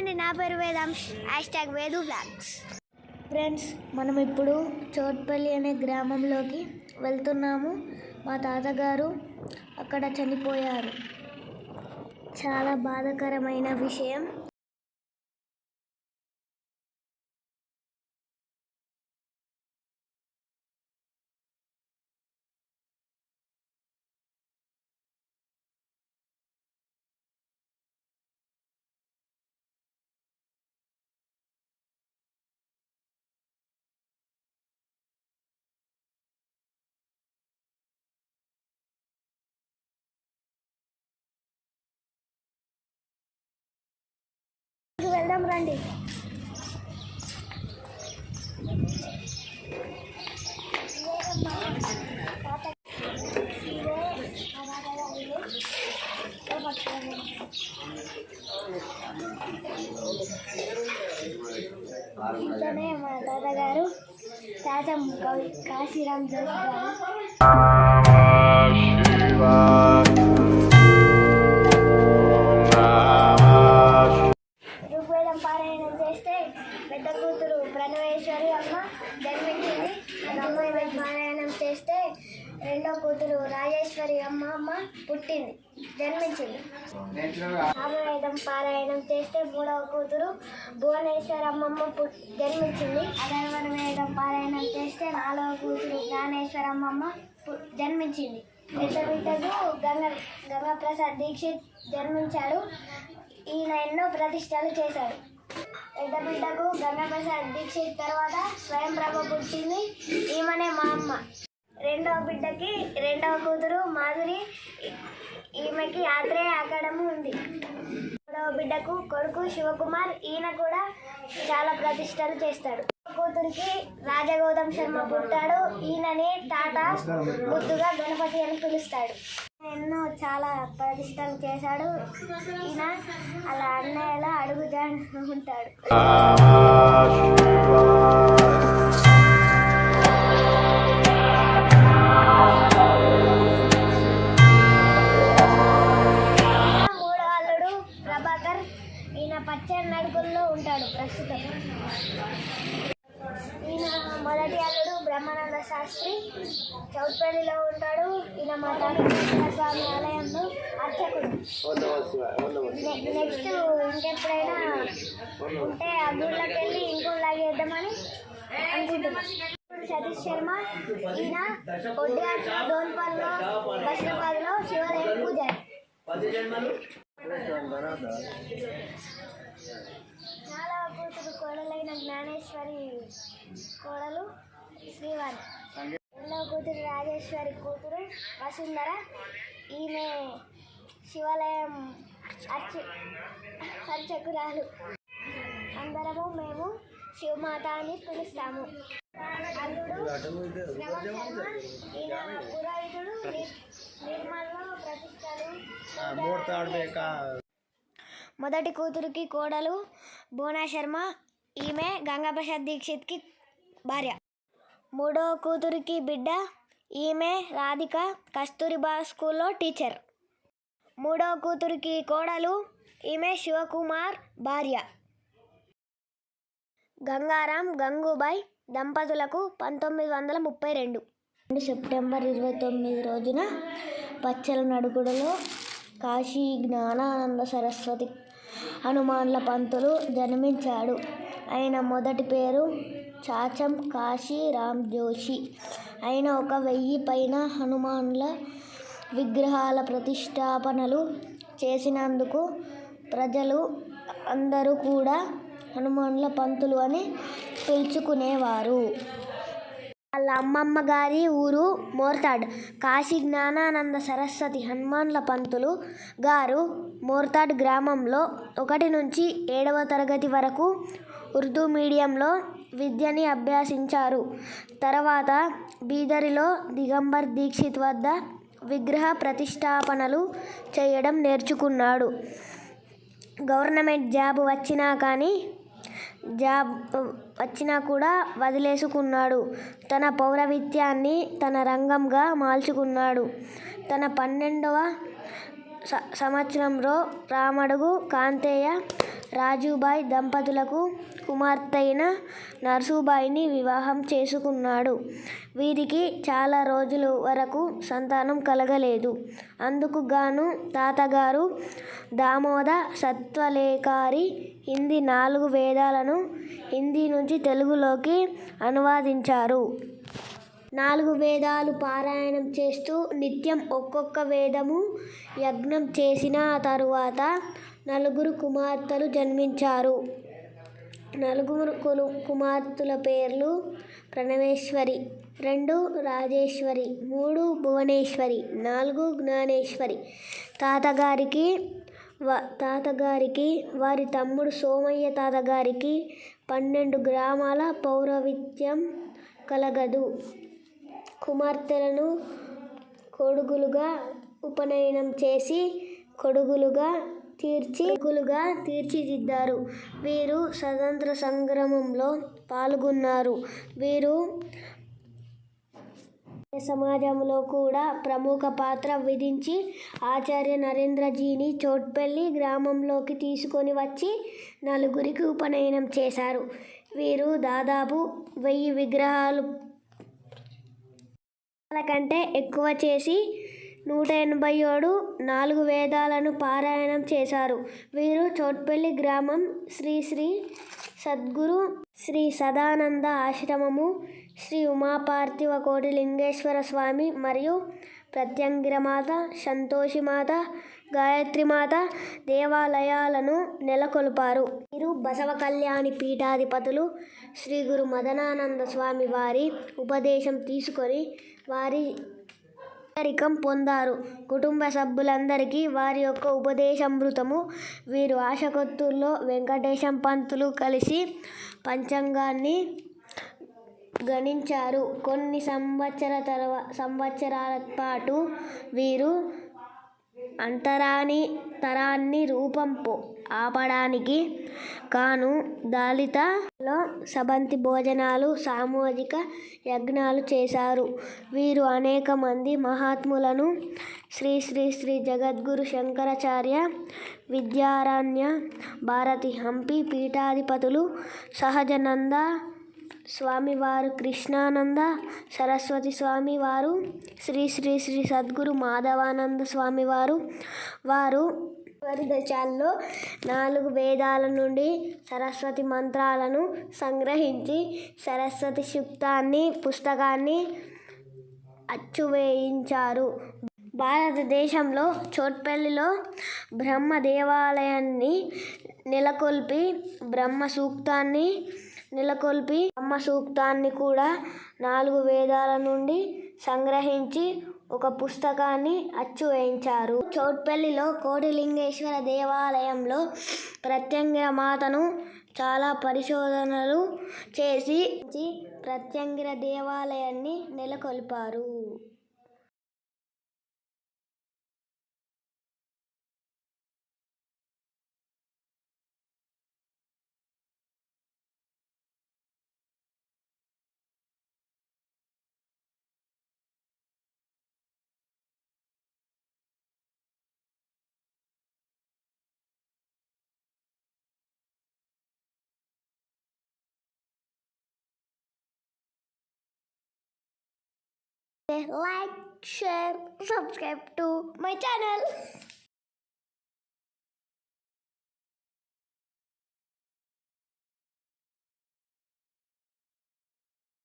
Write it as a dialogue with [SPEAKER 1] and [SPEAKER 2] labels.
[SPEAKER 1] అండి నా పేరు Vedansh hashtag Vedu vlogs.
[SPEAKER 2] Friends మనం ఇప్పుడు చోట్పల్లి అనే గ్రామంలోకి వెళ్తున్నాము. మా తాతగారు అక్కడ చనిపోయారు. చాలా బాధాకరమైన విషయం.
[SPEAKER 1] వెళ్దాం రండి. ఇంట్లోనే మా తాతగారు తాత కాశీరామ్ జోషి గారు. అమ్మ పుట్టింది జన్మించింది. రామాయణం పారాయణం చేస్తే మూడవ కూతురు భువనేశ్వరి అమ్మమ్మ పుట్ జన్మించింది. అధర్వణ వేదం పారాయణం చేస్తే నాలుగవ కూతురు జ్ఞానేశ్వర అమ్మమ్మ పు- జన్మించింది. పెద్ద బిడ్డకు గంగ గంగాప్రసాద్ దీక్షిత్ జన్మించాడు. ఈయన ఎన్నో ప్రతిష్టలు చేశాడు. పెద్ద బిడ్డకు గంగాప్రసాద్ దీక్షిత్ తర్వాత స్వయం ప్రభ పుట్టింది. ఈమెనే మా అమ్మ. రెండవ బిడ్డకి రెండవ కూతురు మాధురి. ఈమెకి ఆత్రేయ అకాడమీ ఉంది. మూడవ బిడ్డకు కొడుకు శివకుమార్. ఈయన కూడా చాలా ప్రతిష్టలు చేస్తాడు. కూతురికి రాజగౌతమ్ శర్మ పుట్టాడు ఈయనని తాత ముద్దుగా గణపతి అని పిలుస్తాడు. ఎన్నో చాలా ప్రతిష్టలు చేశాడు. ఈయన అలా అన్నయ్యలా అడుగుజా ఉంటాడు. బ్రహ్మానంద శాస్త్రి చౌట్పల్లిలో ఉంటాడు. ఈయన మా స్వామి ఆలయంలో అర్చకుడు. నెక్స్ట్ ఇంకెప్పుడైనా ఉంటే ఆ గుళ్ళకి వెళ్ళి ఇంకో లాగేద్దామని అనుకుంటున్నాం. సతీష్ శర్మ ఈయన కొద్దిగా డోన్పల్లో బస్టాబాద్లో శివాలయం పూజారి నాలుగవ కూతురు కోడలైన జ్ఞానేశ్వరి కోడలు. శ్రీవాణి రెండవ కూతురు రాజేశ్వరి కూతురు వసుంధర. ఈమె శివాలయం అర్చ అర్చకురాలు. అందరము మేము శివమాత అని పిలుస్తాము. అల్లుడు శ్రవణ్ శర్మ ఈయన పురోహితుడు ని- నిర్మల్లో ప్రతిష్టలు మొదటి కూతురికి కోడలు బోనా శర్మ ఈమె గంగాప్రసాద్ దీక్షిత్కి భార్య. మూడో కూతురికి బిడ్డ ఈమె రాధిక కస్తూరిబా స్కూల్లో టీచర్. మూడో కూతురికి కోడలు ఈమె శివకుమార్ భార్య. గంగారాం గంగూబాయ్ దంపతులకు పంతొమ్మిది వందల ముప్పై రెండు
[SPEAKER 2] సెప్టెంబర్ ఇరవై తొమ్మిది రోజున పచ్చల నడుగుడులో కాశీ జ్ఞానానంద సరస్వతి హనుమాన్ల పంతులు జన్మించాడు. ఆయన మొదటి పేరు చాచం కాశీ రామ్ జోషి. ఆయన ఒక వెయ్యి పైన హనుమాన్ల విగ్రహాల ప్రతిష్టాపనలు చేసినందుకు ప్రజలు అందరూ కూడా హనుమాన్ల పంతులు అని పిలుచుకునేవారు.
[SPEAKER 1] వాళ్ళ అమ్మమ్మ గారి ఊరు మోర్తాడ్. కాశీ జ్ఞానానంద సరస్వతి హనుమాన్ల పంతులు గారు మోర్తాడ్ గ్రామంలో ఒకటి నుంచి ఏడవ తరగతి వరకు ఉర్దూ మీడియంలో విద్యని అభ్యసించారు. తర్వాత బీదరిలో దిగంబర్ దీక్షిత్ వద్ద విగ్రహ ప్రతిష్టాపనలు చేయడం నేర్చుకున్నాడు. గవర్నమెంట్ జాబ్ వచ్చినా కానీ జాబ్ వచ్చినా కూడా వదిలేసుకున్నాడు. తన పౌరవిత్యాన్ని తన రంగంగా మార్చుకున్నాడు. తన పన్నెండవ స- సంవత్సరంలో రామడుగు కాంతేయ రాజుబాయ్ దంపతులకు కుమార్తె నర్సూబాయిని నర్సుబాయిని వివాహం చేసుకున్నాడు. వీరికి చాలా రోజుల వరకు సంతానం కలగలేదు. అందుకు గాను తాతగారు దామోద సత్వలేకారి హిందీ నాలుగు వేదాలను హిందీ నుంచి తెలుగులోకి అనువాదించారు. నాలుగు వేదాలు పారాయణం చేస్తూ నిత్యం ఒక్కొక్క వేదము యజ్ఞం చేసిన తరువాత నలుగురు కుమార్తెలు జన్మించారు. నలుగురు కులు కుమార్తెల పేర్లు ప్రణవేశ్వరి రెండు రాజేశ్వరి మూడు భువనేశ్వరి నాలుగు జ్ఞానేశ్వరి. తాతగారికి వ తాతగారికి వారి తమ్ముడు సోమయ్య తాతగారికి పన్నెండు గ్రామాల పౌరవిత్యం కలగదు. కుమార్తెలను కొడుకులుగా ఉపనయనం చేసి కొడుకులుగా తీర్చి కొడుకులుగా తీర్చిదిద్దారు. వీరు స్వతంత్ర సంగ్రామంలో పాల్గొన్నారు. వీరు సమాజంలో కూడా ప్రముఖ పాత్ర విధించి ఆచార్య నరేంద్రజీని చోట్పల్లి గ్రామంలోకి తీసుకొని వచ్చి నలుగురికి ఉపనయనం చేశారు. వీరు దాదాపు వెయ్యి విగ్రహాలు కంటే ఎక్కువ చేసి నూట ఎనభై ఏడు నాలుగు వేదాలను పారాయణం చేశారు. వీరు చోట్పల్లి గ్రామం శ్రీ శ్రీ సద్గురు శ్రీ సదానంద ఆశ్రమము శ్రీ ఉమాపార్థివ కోటి లింగేశ్వర స్వామి మరియు ప్రత్యంగిరమాత సంతోషిమాత గాయత్రిమాత దేవాలయాలను నెలకొల్పారు. వీరు బసవ కళ్యాణి పీఠాధిపతులు శ్రీ గురు మదనానంద స్వామి వారి ఉపదేశం తీసుకొని వారి పేదరికం పొందారు. కుటుంబ సభ్యులందరికీ వారి యొక్క ఉపదేశామృతము. వీరు ఆశకొత్తుల్లో వెంకటేశం పంతులు కలిసి పంచాంగాన్ని గణించారు. కొన్ని సంవత్సర తర్వా సంవత్సరాల పాటు వీరు అంతరాని తరాన్ని రూపం ఆపడానికి కాను దళితలో సబంతి భోజనాలు సామూహిక యజ్ఞాలు చేశారు. వీరు అనేక మంది మహాత్ములను శ్రీ శ్రీ శ్రీ జగద్గురు శంకరాచార్య విద్యారణ్య భారతి హంపి పీఠాధిపతులు సహజనంద స్వామివారు కృష్ణానంద సరస్వతి స్వామివారు శ్రీ శ్రీ శ్రీ సద్గురు మాధవానంద స్వామివారు. వారు చివరి దశాల్లో నాలుగు వేదాల నుండి సరస్వతి మంత్రాలను సంగ్రహించి సరస్వతి సూక్తాన్ని పుస్తకాన్ని అచ్చువేయించారు. భారతదేశంలో చోట్పల్లిలో బ్రహ్మ దేవాలయాన్ని నెలకొల్పి బ్రహ్మ సూక్తాన్ని నెలకొల్పి బ్రహ్మ సూక్తాన్ని కూడా నాలుగు వేదాల నుండి సంగ్రహించి ఒక పుస్తకాన్ని అచ్చు వేయించారు. చోట్పల్లిలో కోటిలింగేశ్వర దేవాలయంలో ప్రత్యంగిర మాతను చాలా పరిశోధనలు చేసి ప్రత్యంగిర దేవాలయాన్ని నెలకొల్పారు. Like share subscribe to my channel